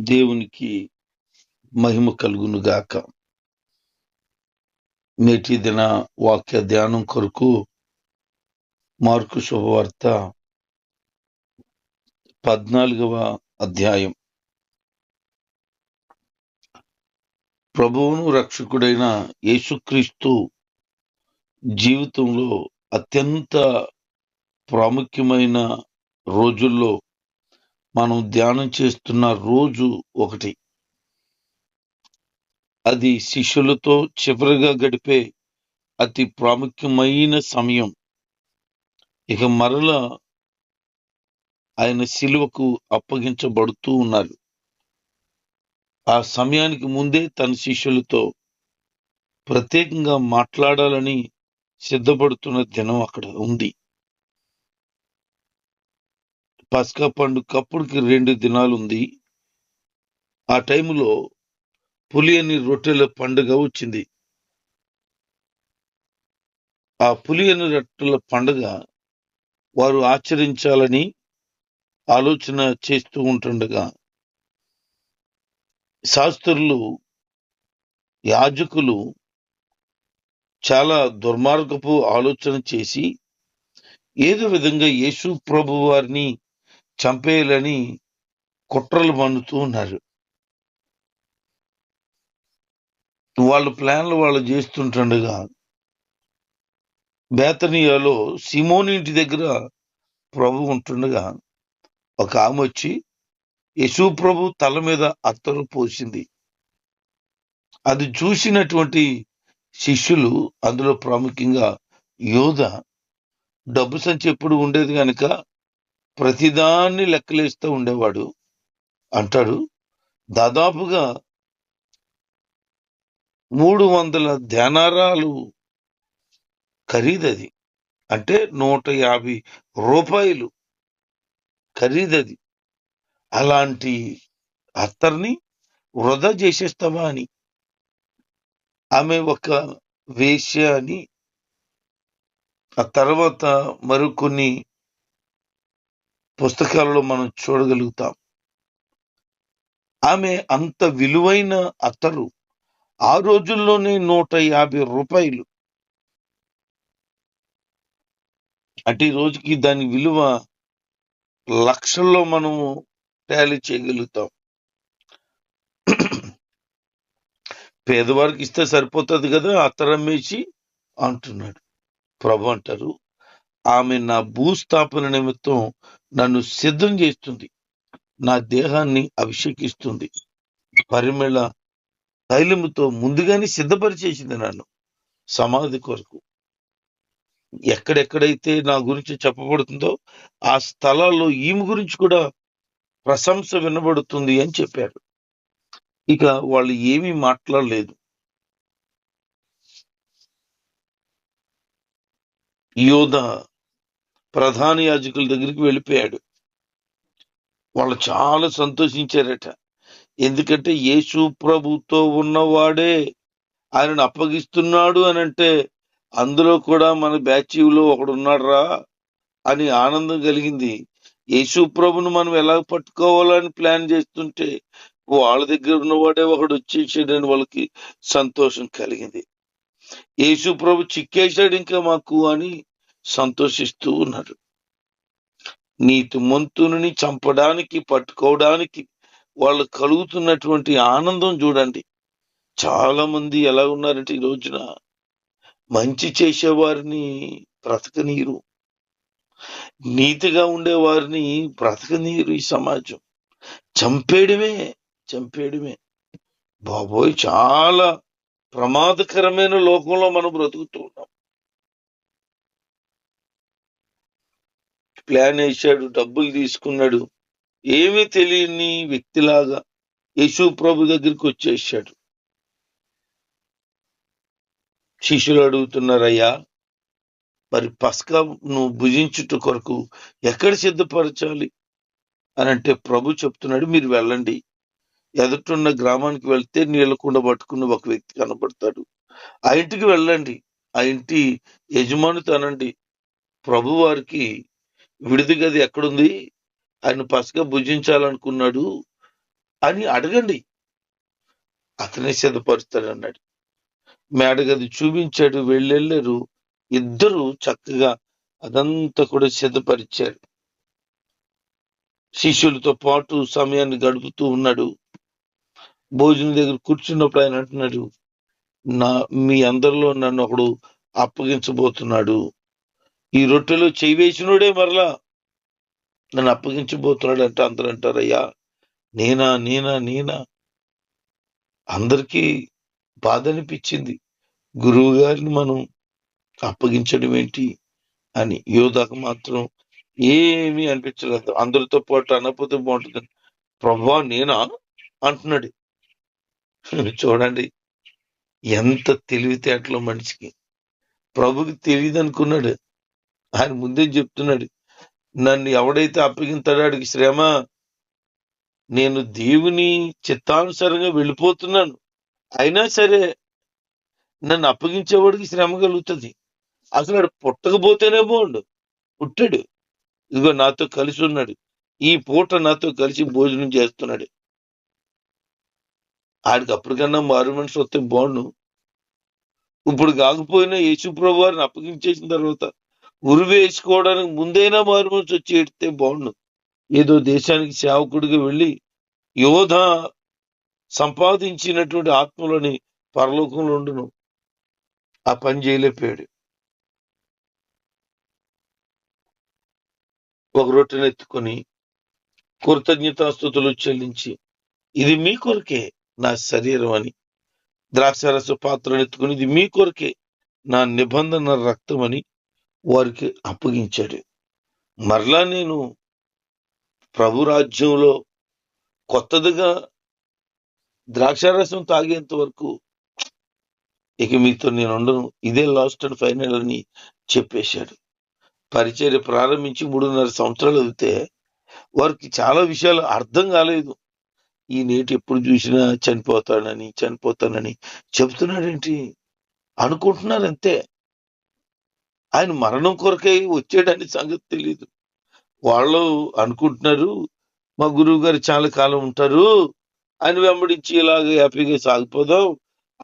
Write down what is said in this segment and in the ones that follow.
దేవునికి మహిమ కలుగును గాక. నేటి దిన వాక్య ధ్యానం కొరకు మార్కు శుభవార్త పద్నాలుగవ అధ్యాయం. ప్రభువును రక్షకుడైన యేసుక్రీస్తు జీవితంలో అత్యంత ప్రాముఖ్యమైన రోజుల్లో మనం ధ్యానం చేస్తున్న రోజు ఒకటి. అది శిష్యులతో చివరిగా గడిపే అతి ప్రాముఖ్యమైన సమయం. ఇక మరల ఆయన శిలువకు అప్పగించబడుతూ ఉన్నారు. ఆ సమయానికి ముందే తన శిష్యులతో ప్రత్యేకంగా మాట్లాడాలని సిద్ధపడుతున్న దినం అక్కడ ఉంది. పస్కా పండుగప్పటికి రెండు దినాలు ఉంది ఆ టైంలో పులియని రొట్టెల పండుగ వచ్చింది. ఆ పులియని రొట్టెల పండుగ వారు ఆచరించాలని ఆలోచన చేస్తూ ఉంటుండగా శాస్త్రులు యాజకులు చాలా దుర్మార్గపు ఆలోచన చేసి ఏదో విధంగా యేసు ప్రభు వారిని చంపేయాలని కుట్రలు పన్నుతూ ఉన్నారు. వాళ్ళ ప్లాన్లు వాళ్ళు చేస్తుంటుండగా బేతనియాలో సిమోని ఇంటి దగ్గర ప్రభు ఉంటుండగా ఒక ఆమె వచ్చి యశు ప్రభు తల మీద అత్తరు పోసింది. అది చూసినటువంటి శిష్యులు అందులో ప్రాముఖ్యంగా యోధ డబ్బు సంచి ఎప్పుడు ఉండేది కనుక ప్రతిదాన్ని లెక్కలేస్తూ ఉండేవాడు. అంటాడు దాదాపుగా మూడు వందల ధ్యానారాలు ఖరీదది. అంటే నూట యాభై రూపాయలు ఖరీదది. అలాంటి అత్తర్ని వృధా చేసేస్తావా అని. ఆమె ఒక వేశ్య అని ఆ తర్వాత మరికొన్ని పుస్తకాలలో మనం చూడగలుగుతాం. ఆమె అంత విలువైన అత్తరు ఆ రోజుల్లోనే నూట యాభై రూపాయలు. అంటే ఈ రోజుకి దాని విలువ లక్షల్లో మనము ట్యాలీ చేయగలుగుతాం. పేదవారికి ఇస్తే సరిపోతుంది కదా అత్తరమ్మేసి అంటున్నాడు. ప్రభు అంటారు ఆమె నా భూస్థాపన నిమిత్తం నన్ను సిద్ధం చేస్తుంది. నా దేహాన్ని అభిషేకిస్తుంది. పరిమళ తైలముతో ముందుగానే సిద్ధపరిచేసింది నన్ను సమాధి కొరకు. ఎక్కడెక్కడైతే నా గురించి చెప్పబడుతుందో ఆ స్థలాల్లో ఈమె గురించి కూడా ప్రశంస వినబడుతుంది అని చెప్పారు ఇక వాళ్ళు ఏమీ మాట్లాడలేదు. యోధ ప్రధాన యాజకుల దగ్గరికి వెళ్ళిపోయాడు. వాళ్ళు చాలా సంతోషించారట. ఎందుకంటే యేసు ప్రభుతో ఉన్నవాడే ఆయనను అప్పగిస్తున్నాడు అని అంటే అందులో కూడా మన బ్యాచీలో ఒకడు ఉన్నాడురా అని ఆనందం కలిగింది. యేసు ప్రభును మనం ఎలా పట్టుకోవాలని ప్లాన్ చేస్తుంటే వాళ్ళ దగ్గర ఉన్నవాడే ఒకడు వచ్చేసాడని వాళ్ళకి సంతోషం కలిగింది. యేసు ప్రభు చిక్కేశాడు ఇంకా మాకు అని సంతోషిస్తూ ఉన్నాడు నీతి మంతుని చంపడానికి పట్టుకోవడానికి వాళ్ళు కలుగుతున్నటువంటి ఆనందం చూడండి. చాలా మంది ఎలా ఉన్నారంటే ఈ రోజున మంచి చేసేవారిని బ్రతకనీరు. నీతిగా ఉండేవారిని బ్రతకనీరు ఈ సమాజం. చంపేయడమే చంపేయడమే. బాబోయ్ చాలా ప్రమాదకరమైన లోకంలో మనం బ్రతుకుతూ ఉన్నాం. ప్లాన్ వేశాడు డబ్బులు తీసుకున్నాడు. ఏమీ తెలియని వ్యక్తిలాగా యేసు ప్రభు దగ్గరికి వచ్చేసాడు. శిష్యులు అడుగుతున్నారయ్యా మరి పస్కా నువ్వు భుజించుట కొరకు ఎక్కడ సిద్ధపరచాలి? అని అంటే ప్రభు చెప్తున్నాడు మీరు వెళ్ళండి. ఎదుటిన్న గ్రామానికి వెళ్తే నీళ్ళ కుండ పట్టుకున్న ఒక వ్యక్తి కనబడతాడు. ఆ ఇంటికి వెళ్ళండి. ఆ ఇంటి యజమానితో అనండి. ప్రభు వారికి విడిది గది ఎక్కడుంది? ఆయన పసగా భుజించాలనుకున్నాడు అని అడగండి. అతనే సిద్ధపరుస్తాడు అన్నాడు. మేడగది చూపించాడు వెళ్ళెళ్ళారు. ఇద్దరు చక్కగా అదంతా కూడా సిద్ధపరిచారు. శిష్యులతో పాటు సమయాన్ని గడుపుతూ ఉన్నాడు. భోజనం దగ్గర కూర్చున్నప్పుడు ఆయన అంటున్నాడు నా మీ అందరిలో నన్ను ఒకడు అప్పగించబోతున్నాడు. ఈ రొట్టెలో చేయి వేసినోడే మరలా నన్ను అప్పగించబోతున్నాడంటే అందరూ అంటారు అయ్యా నేనా నేనా నేనా? అందరికీ బాధ అనిపించింది గురువు గారిని మనం అప్పగించడం ఏంటి అని. యోధాకు మాత్రం ఏమీ అనిపించలేదు. అందరితో పాటు అనకపోతే బాగుంటుంది. ప్రభా నేనా? అంటున్నాడు. చూడండి ఎంత తెలివితేటలో మనిషికి. ప్రభుకి తెలియదు అనుకున్నాడు ఆయన ముందే చెప్తున్నాడు నన్ను ఎవడైతే అప్పగింతాడో వాడికి శ్రమ నేను దేవుని చిత్తానుసారంగా వెళ్ళిపోతున్నాను. అయినా సరే నన్ను అప్పగించేవాడికి శ్రమ కలుగుతుంది. అసలు ఆడు పుట్టకపోతేనే బాగుండు. పుట్టాడు. ఇదిగో నాతో కలిసి ఉన్నాడు. ఈ పూట నాతో కలిసి భోజనం చేస్తున్నాడు. ఆడికి అప్పటికన్నా మారు మనిషి వస్తే బాగుండు. ఇప్పుడు కాకపోయినా యేసుప్రభు వారిని అప్పగించేసిన తర్వాత ఉరి వేసుకోవడానికి ముందైనా మారు వచ్చి ఎడితే బాగుండు. ఏదో దేశానికి సేవకుడిగా వెళ్ళి యోధ సంపాదించినటువంటి ఆత్మలని పరలోకంలో ఉండును. ఆ పని చేయలేకపోయాడు. ఒక రొట్టెను ఎత్తుకొని కృతజ్ఞతాస్థుతులు చెల్లించి ఇది మీ కొరకే నా శరీరం అని ద్రాక్షారస పాత్రను ఎత్తుకుని ఇది మీ కొరకే నా నిబంధన రక్తం అని వారికి అప్పగించాడు. మరలా నేను ప్రభు రాజ్యంలో కొత్తదిగా ద్రాక్షారసం తాగేంత వరకు ఇక మీతో నేను ఉండను. ఇదే లాస్ట్ అండ్ ఫైనల్ అని చెప్పేశాడు. పరిచర్య ప్రారంభించి మూడున్నర సంవత్సరాలు అయితే వారికి చాలా విషయాలు అర్థం కాలేదు. ఈ నేటి ఎప్పుడు చూసినా చనిపోతానని చనిపోతానని చెప్తున్నాడేంటి? అనుకుంటున్నారు అంతే ఆయన మరణం కొరకై వచ్చాడని సంగతి తెలియదు వాళ్ళు అనుకుంటున్నారు మా గురువు గారు చాలా కాలం ఉంటారు ఆయన వెంబడించి ఇలాగ హ్యాపీగా సాగిపోదాం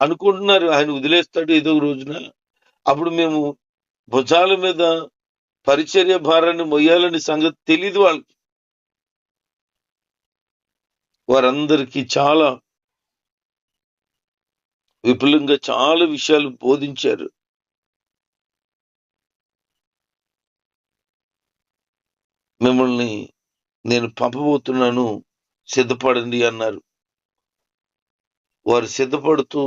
అనుకుంటున్నారు. ఆయన వదిలేస్తాడు ఏదో ఒక రోజున. అప్పుడు మేము భుజాల మీద పరిచర్య భారాన్ని మొయ్యాలని సంగతి తెలియదు వాళ్ళకి. వారందరికీ చాలా విపులంగా చాలా విషయాలు బోధించారు. మిమ్మల్ని నేను పంపబోతున్నాను సిద్ధపడండి అన్నారు. వారు సిద్ధపడుతూ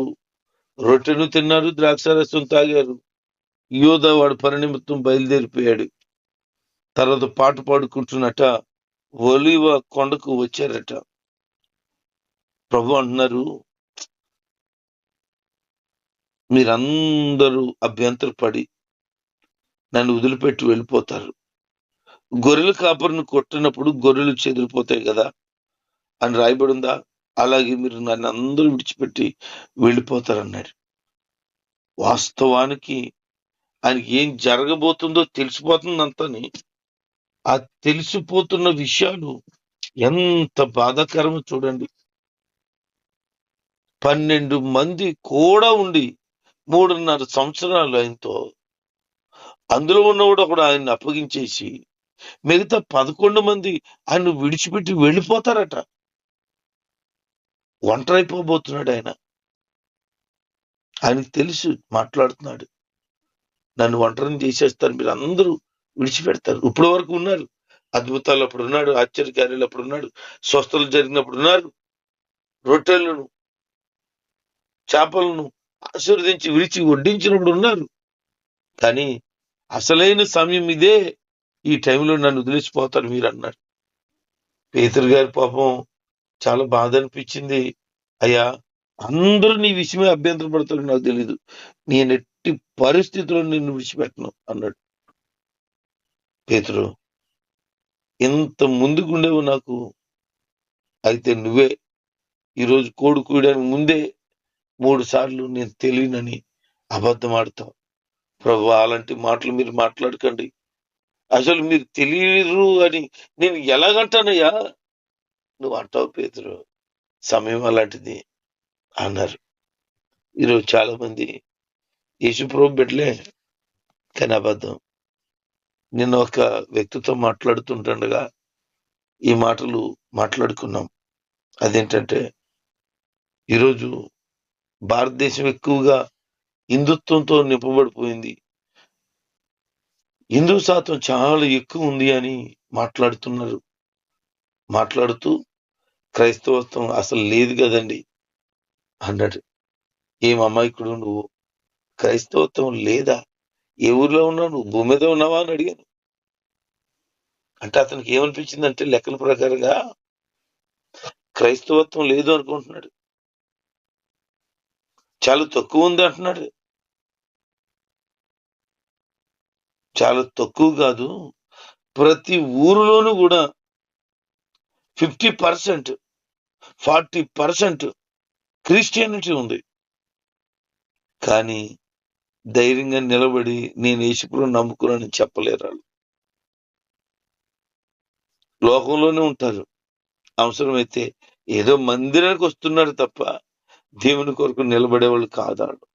రొట్టెను తిన్నారు ద్రాక్షారసం తాగారు. యోధ వాడు పని నిమిత్తం బయలుదేరిపోయాడు. తర్వాత పాట పాడుకుంటున్నట ఒలివ కొండకు వచ్చారట. ప్రభు అంటున్నారు మీరందరూ అభ్యంతరపడి నన్ను వదిలిపెట్టి వెళ్ళిపోతారు. గొర్రెల కాపరిని కొట్టినప్పుడు గొర్రెలు చెదిరిపోతాయి కదా అని రాయబడి ఉందా అలాగే మీరు నన్ను అందరూ విడిచిపెట్టి వెళ్ళిపోతారన్నాడు. వాస్తవానికి ఆయనకి ఏం జరగబోతుందో తెలిసిపోతుందంతని ఆ తెలిసిపోతున్న విషయాలు ఎంత బాధాకరమో చూడండి. పన్నెండు మంది కూడా ఉండి మూడున్నర సంవత్సరాలు ఆయనతో అందులో ఉన్నవాడు ఒకడు ఆయన్ని అప్పగించేసి మిగతా పదకొండు మంది ఆయన విడిచిపెట్టి వెళ్ళిపోతారట. ఒంటరైపోబోతున్నాడు ఆయన. ఆయనకు తెలుసు మాట్లాడుతున్నాడు. నన్ను ఒంటరిని చేసేస్తారు మీరు అందరూ విడిచిపెడతారు. ఇప్పటి వరకు ఉన్నారు. అద్భుతాలు అప్పుడు ఉన్నాడు ఆశ్చర్యకార్యాలు అప్పుడు ఉన్నాడు స్వస్థలు జరిగినప్పుడు ఉన్నారు. రొట్టెలను చేపలను ఆశీర్వదించి విడిచి వడ్డించినప్పుడు ఉన్నారు. కానీ అసలైన సమయం ఇదే. ఈ టైంలో నన్ను వదిలిసిపోతారు మీరు అన్నాడు పేతురు గారి పాపం చాలా బాధ అనిపించింది. అయ్యా అందరూ నీ విషయమే అభ్యంతరం పడతారు నాకు తెలీదు. నేను ఎట్టి పరిస్థితుల్లో నిన్ను విడిచిపెట్టను అన్నాడు. పేతురు ఇంత ముందుకుండేవు నాకు. అయితే నువ్వే ఈరోజు కోడి కూయడానికి ముందే మూడు సార్లు నేను తెలియనని అబద్ధం ఆడతావు. ప్రభు అలాంటి మాటలు మీరు మాట్లాడకండి. అసలు మీరు తెలియరు అని నేను ఎలాగంటానయ్యా? నువ్వు అంటావు పేదరు సమయం అలాంటిది అన్నారు. ఈరోజు చాలా మంది యేసుప్రభు బిడ్డలే కానీ అబద్ధం. నిన్న ఒక వ్యక్తితో మాట్లాడుతుంటుండగా ఈ మాటలు మాట్లాడుకున్నాం. అదేంటంటే ఈరోజు భారతదేశం ఎక్కువగా హిందుత్వంతో నింపబడిపోయింది. హిందూ శాతం చాలా ఎక్కువ ఉంది అని మాట్లాడుతున్నారు. మాట్లాడుతూ క్రైస్తవత్వం అసలు లేదు కదండి అన్నాడు. ఏం అమాయకుడు నువ్వు? క్రైస్తవత్వం లేదా? ఏ ఊర్లో ఉన్నావు నువ్వు భూమి మీద ఉన్నావా అని అడిగాను. అంటే అతనికి ఏమనిపించిందంటే లెక్కల ప్రకారంగా క్రైస్తవత్వం లేదు అనుకుంటున్నాడు. చాలా తక్కువ ఉంది అంటున్నాడు. చాలా తక్కువ కాదు. ప్రతి ఊరిలోనూ కూడా fifty percent forty percent Christianity ఉంది. కానీ ధైర్యంగా నిలబడి నేను యేసుప్రభుని నమ్ముకున్నానని చెప్పలేరు వాళ్ళు. లోకంలోనే ఉంటారు. అవసరమైతే ఏదో మందిరానికి వస్తున్నారు తప్ప దేవుని కొరకు నిలబడేవాళ్ళు కాదాడు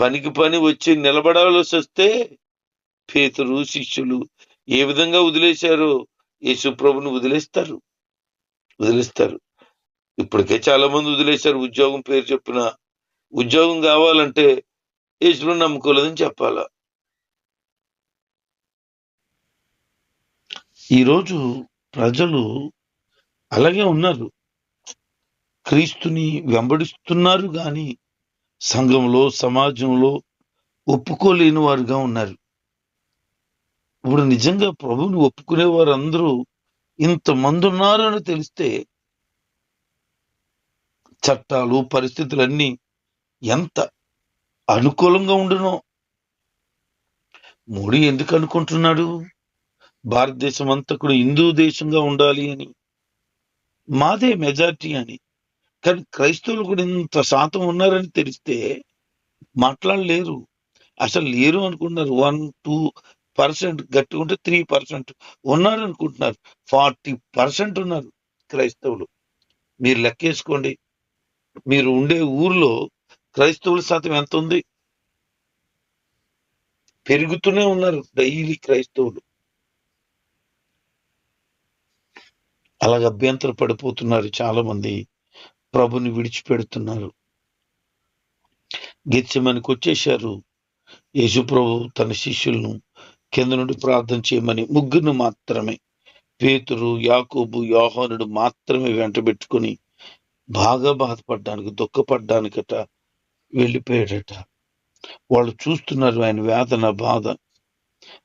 పనికి పని వచ్చి నిలబడాల్సి వస్తే పేతురు శిష్యులు ఏ విధంగా వదిలేశారో యేసుప్రభుని వదిలేస్తారు. వదిలేస్తారు. ఇప్పటికే చాలా మంది వదిలేశారు. ఉద్యోగం పేరు చెప్పిన ఉద్యోగం కావాలంటే యేసును నమ్ముకోలేదని చెప్పాలా. ఈరోజు ప్రజలు అలాగే ఉన్నారు. క్రీస్తుని వెంబడిస్తున్నారు కానీ సంఘంలో సమాజంలో ఒప్పుకోలేని వారుగా ఉన్నారు. ఇప్పుడు నిజంగా ప్రభువుని ఒప్పుకునే వారు అందరూ ఇంతమంది ఉన్నారు అని తెలిస్తే చట్టాలు పరిస్థితులన్నీ ఎంత అనుకూలంగా ఉండునో. మోడీ ఎందుకు అనుకుంటున్నాడు? భారతదేశం అంతా కూడా హిందూ దేశంగా ఉండాలి అని. మాదే మెజారిటీ అని. కానీ క్రైస్తవులు కూడా ఇంత శాతం ఉన్నారని తెలిస్తే మాట్లాడలేరు. అసలు లేరు అనుకుంటున్నారు. వన్ టూ పర్సెంట్ గట్టిగా ఉంటే త్రీ పర్సెంట్ ఉన్నారు అనుకుంటున్నారు ఫార్టీ పర్సెంట్ ఉన్నారు క్రైస్తవులు. మీరు లెక్కేసుకోండి. మీరు ఉండే ఊర్లో క్రైస్తవుల శాతం ఎంత ఉంది పెరుగుతూనే ఉన్నారు డైలీ క్రైస్తవులు. అలాగ అభ్యంతర పడిపోతున్నారు చాలా మంది ప్రభుని విడిచిపెడుతున్నారు. గెచ్చమనికి వచ్చేశారు. యేసు ప్రభు తన శిష్యులను కింద నుండి ప్రార్థన చేయమని ముగ్గురు మాత్రమే. పేతురు యాకోబు యోహోనుడు మాత్రమే వెంటబెట్టుకుని బాగా బాధపడ్డానికి దుఃఖపడ్డానికట వెళ్ళిపోయాడట. వాళ్ళు చూస్తున్నారు ఆయన వేదన బాధ.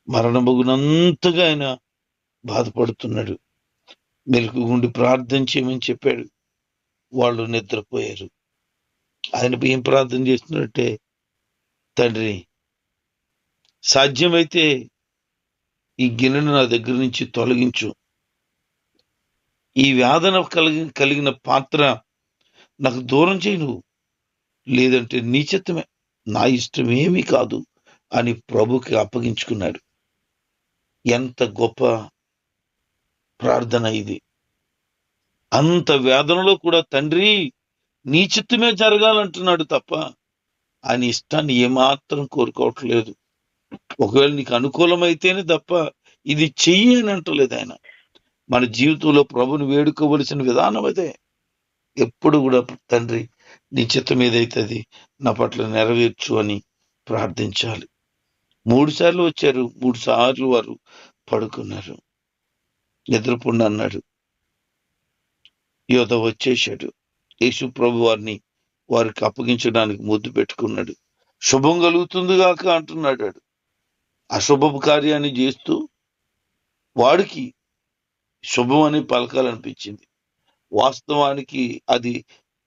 మరణమగునంతగా ఆయన బాధపడుతున్నాడు. మెలకు గుండి ప్రార్థన చేయమని చెప్పాడు. వాళ్ళు నిద్రపోయారు. ఆయన ఏం ప్రార్థన చేస్తున్నట్టే తండ్రి సాధ్యమైతే ఈ గిన్నెను నా దగ్గర నుంచి తొలగించు. ఈ వేదన కలిగి కలిగిన పాత్ర నాకు దూరం చేయి నువ్వు. లేదంటే నీచిత్తమే నా ఇష్టం ఏమీ కాదు అని ప్రభుకి అప్పగించుకున్నాడు. ఎంత గొప్ప ప్రార్థన ఇది. అంత వేదనలో కూడా తండ్రి నీ చిత్తమే జరగాలంటున్నాడు తప్ప ఆయన ఇష్టాన్ని ఏమాత్రం కోరుకోవట్లేదు. ఒకవేళ నీకు అనుకూలమైతేనే తప్ప ఇది చెయ్యి అని అంటలేదు ఆయన. మన జీవితంలో ప్రభుని వేడుకోవలసిన విధానం అదే. ఎప్పుడు కూడా తండ్రి నీ చిత్తం ఏదైతుంది నా పట్ల నెరవేర్చు అని ప్రార్థించాలి. మూడు సార్లు వచ్చారు. మూడు సార్లు వారు పడుకున్నారు. నిద్రపోండి అన్నాడు. యోధ వచ్చేశాడు. యేసు ప్రభు వారిని వారికి అప్పగించడానికి ముద్దు పెట్టుకున్నాడు. శుభం కలుగుతుందిగాక అంటున్నాడు అశుభపు కార్యాన్ని చేస్తూ వాడికి శుభం అని పలకాలనిపించింది. వాస్తవానికి అది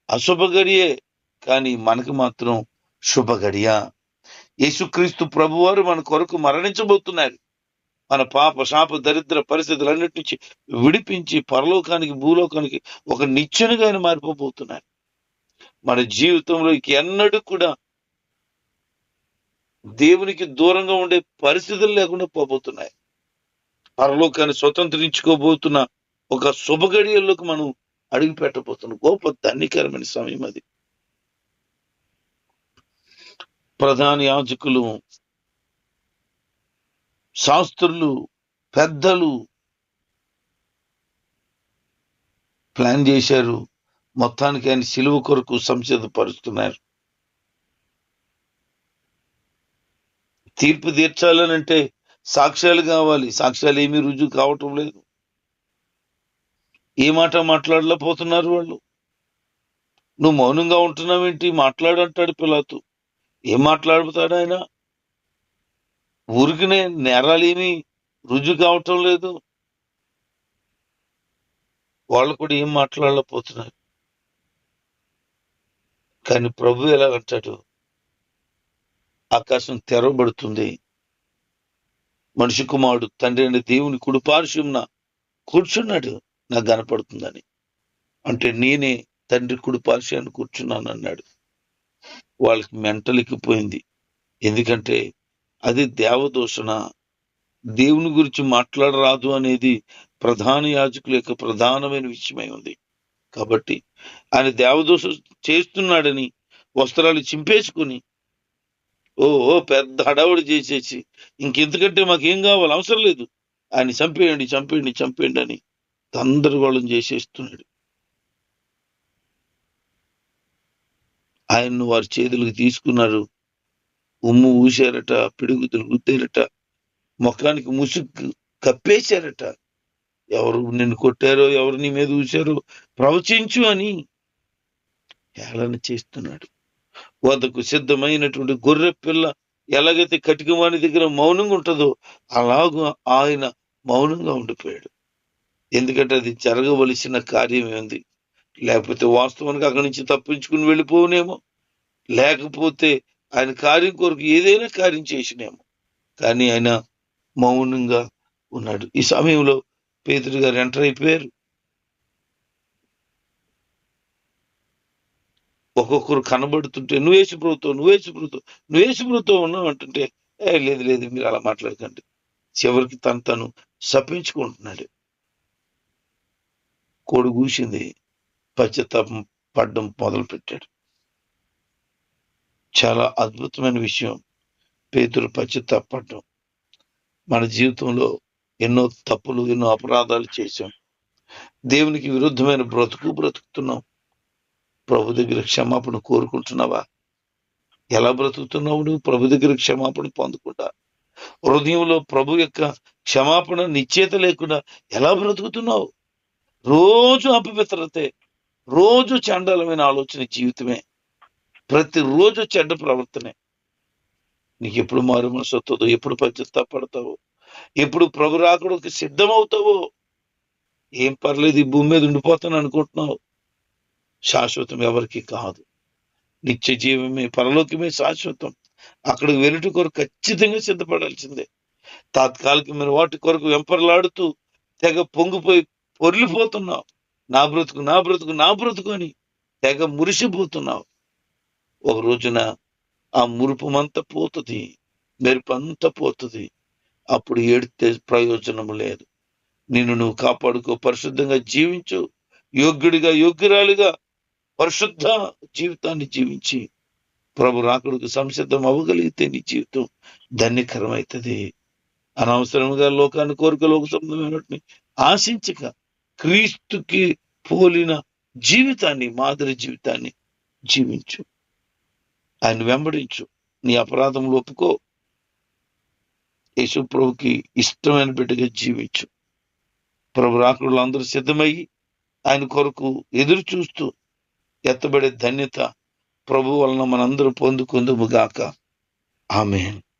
అశుభ గడియే కానీ మనకు మాత్రం శుభ గడియ యేసుక్రీస్తు ప్రభువారు మన కొరకు మరణించబోతున్నారు. మన పాప శాప దరిద్ర పరిస్థితులన్నిటి నుంచి విడిపించి పరలోకానికి భూలోకానికి ఒక నిచ్చెనగా ఆయన మారిపోబోతున్నారు. మన జీవితంలో ఎన్నడూ కూడా దేవునికి దూరంగా ఉండే పరిస్థితులు లేకుండా పోబోతున్నాయి. పరలోకాన్ని స్వతంత్రించుకోబోతున్న ఒక శుభ గడియల్లోకి మనం అడుగు పెట్టబోతున్నాం. గొప్ప ధన్యకరమైన సమయం అది. ప్రధాన యాజకులు శాస్త్రులు పెద్దలు ప్లాన్ చేశారు. మొత్తానికి ఆయన సిలువ కొరకు సంసిద్ధపరుస్తున్నారు. తీర్పు తీర్చాలనంటే సాక్ష్యాలు కావాలి. సాక్ష్యాలు ఏమీ రుజువు కావటం లేదు. ఏ మాట మాట్లాడలేకపోతున్నారు వాళ్ళు? నువ్వు మౌనంగా ఉంటున్నావేంటి? మాట్లాడంటాడు పిలాతు. ఏం మాట్లాడుతాడు ఆయన? ఊరికినే నేరాలేమీ రుజువు కావటం లేదు. వాళ్ళు కూడా ఏం మాట్లాడలేకపోతున్నారు. కానీ ప్రభు ఎలా అంటాడు? ఆకాశం తెరవబడుతుంది. మనిషి కుమారుడు తండ్రి అయిన దేవుని కుడిపార్శ్వంన కూర్చున్నాడు. నాకు కనపడుతుందని. అంటే నేనే తండ్రి కుడిపార్శ్వాన్ని కూర్చున్నాను అన్నాడు. వాళ్ళకి మెంటలికి పోయింది ఎందుకంటే అది దేవదూషణ. దేవుని గురించి మాట్లాడరాదు అనేది ప్రధాన యాజకుల యొక్క ప్రధానమైన విషయమై ఉంది. కాబట్టి ఆయన దేవదోష చేస్తున్నాడని వస్త్రాలు చింపేసుకుని ఓ పెద్ద హడావుడి చేసేసి. ఇంకెందుకంటే మాకేం కావాలి? అవసరం లేదు. ఆయన చంపేయండి చంపేయండి చంపేయండి అని గందరగోళం చేసేస్తున్నాడు. ఆయన్ను వారి చేతులకు తీసుకున్నారు. ఉమ్ము ఊశారట పిడుగుతులు గుద్దేరట ముఖానికి ముసుగు కప్పేశారట. ఎవరు నిన్ను కొట్టారో ఎవరు నీ మీద ఊశారో ప్రవచించు అని హేళన చేస్తున్నాడు. వద్దకు సిద్ధమైనటువంటి గొర్రె పిల్ల ఎలాగైతే కటికవాణి దగ్గర మౌనంగా ఉంటుందో అలాగూ ఆయన మౌనంగా ఉండిపోయాడు. ఎందుకంటే అది జరగవలసిన కార్యమే ఉంది. లేకపోతే వాస్తవానికి అక్కడి నుంచి తప్పించుకుని వెళ్ళిపోవునేమో. లేకపోతే ఆయన కార్యం కొరకు ఏదైనా కార్యం చేసినేమో. కానీ ఆయన మౌనంగా ఉన్నాడు. ఈ సమయంలో పేదరు గారు ఎంటర్ అయిపోయారు. ఒక్కొక్కరు కనబడుతుంటే నువ్వేసు ప్రభుత్వం నువ్వేసు ప్రభుత్వం నువ్వేసు ప్రభుత్వం ఉన్నావు అంటుంటే ఏ లేదు లేదు మీరు అలా మాట్లాడకండి. చివరికి తను తను శపించుకుంటున్నాడు. కోడి కూసింది పశ్చాత్తాపం పడ్డం మొదలు పెట్టాడు చాలా అద్భుతమైన విషయం. పేతురు పశ్చాత్తాపడ్డం మన జీవితంలో ఎన్నో తప్పులు ఎన్నో అపరాధాలు చేశాం. దేవునికి విరుద్ధమైన బ్రతుకు బ్రతుకుతున్నాం. ప్రభు దగ్గర క్షమాపణ కోరుకుంటున్నావా? ఎలా బ్రతుకుతున్నావు నువ్వు? ప్రభు దగ్గర క్షమాపణ పొందకుండా. హృదయంలో ప్రభు యొక్క క్షమాపణ నిశ్చేత లేకుండా ఎలా బ్రతుకుతున్నావు? రోజు అపవిత్రతే రోజు చండాలమైన ఆలోచన జీవితమే. ప్రతిరోజు చెడ్డ ప్రవర్తనే. నీకు ఎప్పుడు మారు మనసు వస్తుందో ఎప్పుడు పశ్చాత్తాపడతావో ఎప్పుడు ప్రభు రాకడానికి సిద్ధమవుతావో ఏం పర్లేదు ఈ భూమి మీద ఉండిపోతాను అనుకుంటున్నావు. శాశ్వతం ఎవరికి కాదు. నిత్య జీవమే పరలోకమే శాశ్వతం. అక్కడికి వెలుట కొరకు ఖచ్చితంగా సిద్ధపడాల్సిందే. తాత్కాలికమైన వాటి కొరకు వెంపర్లాడుతూ తెగ పొంగిపోయి పొరిలిపోతున్నావు. నా బ్రతుకు నా బ్రతుకు నా బ్రతుకు అని తెగ మురిసిపోతున్నావు. ఒక రోజున ఆ మురుపమంతా పోతుంది మెరుపంతా పోతుంది. అప్పుడు ఏడితే ప్రయోజనం లేదు. నిన్ను నువ్వు కాపాడుకో పరిశుద్ధంగా జీవించు యోగ్యుడిగా యోగ్యురాలిగా పరిశుద్ధ జీవితాన్ని జీవించి ప్రభు రాకుడికి సంసిద్ధం అవ్వగలిగితే నీ జీవితం ధన్యకరమవుతుంది. అనవసరముగా లోకాన్ని కోరిక లోక సంబంధమైనటిని ఆశించక క్రీస్తుకి పోలిన జీవితాన్ని మాదిరి జీవితాన్ని జీవించు. ఆయన వెంబడించు. నీ అపరాధములు ఒప్పుకో. యేసు ప్రభుకి ఇష్టమైన బిడ్డగా జీవించు. ప్రభు రాకుడులు అందరూ సిద్ధమయ్యి ఆయన కొరకు ఎదురు చూస్తూ ఎత్తబడే ధన్యత ప్రభు వలన మనందరూ పొందుకుందుము గాక. ఆమె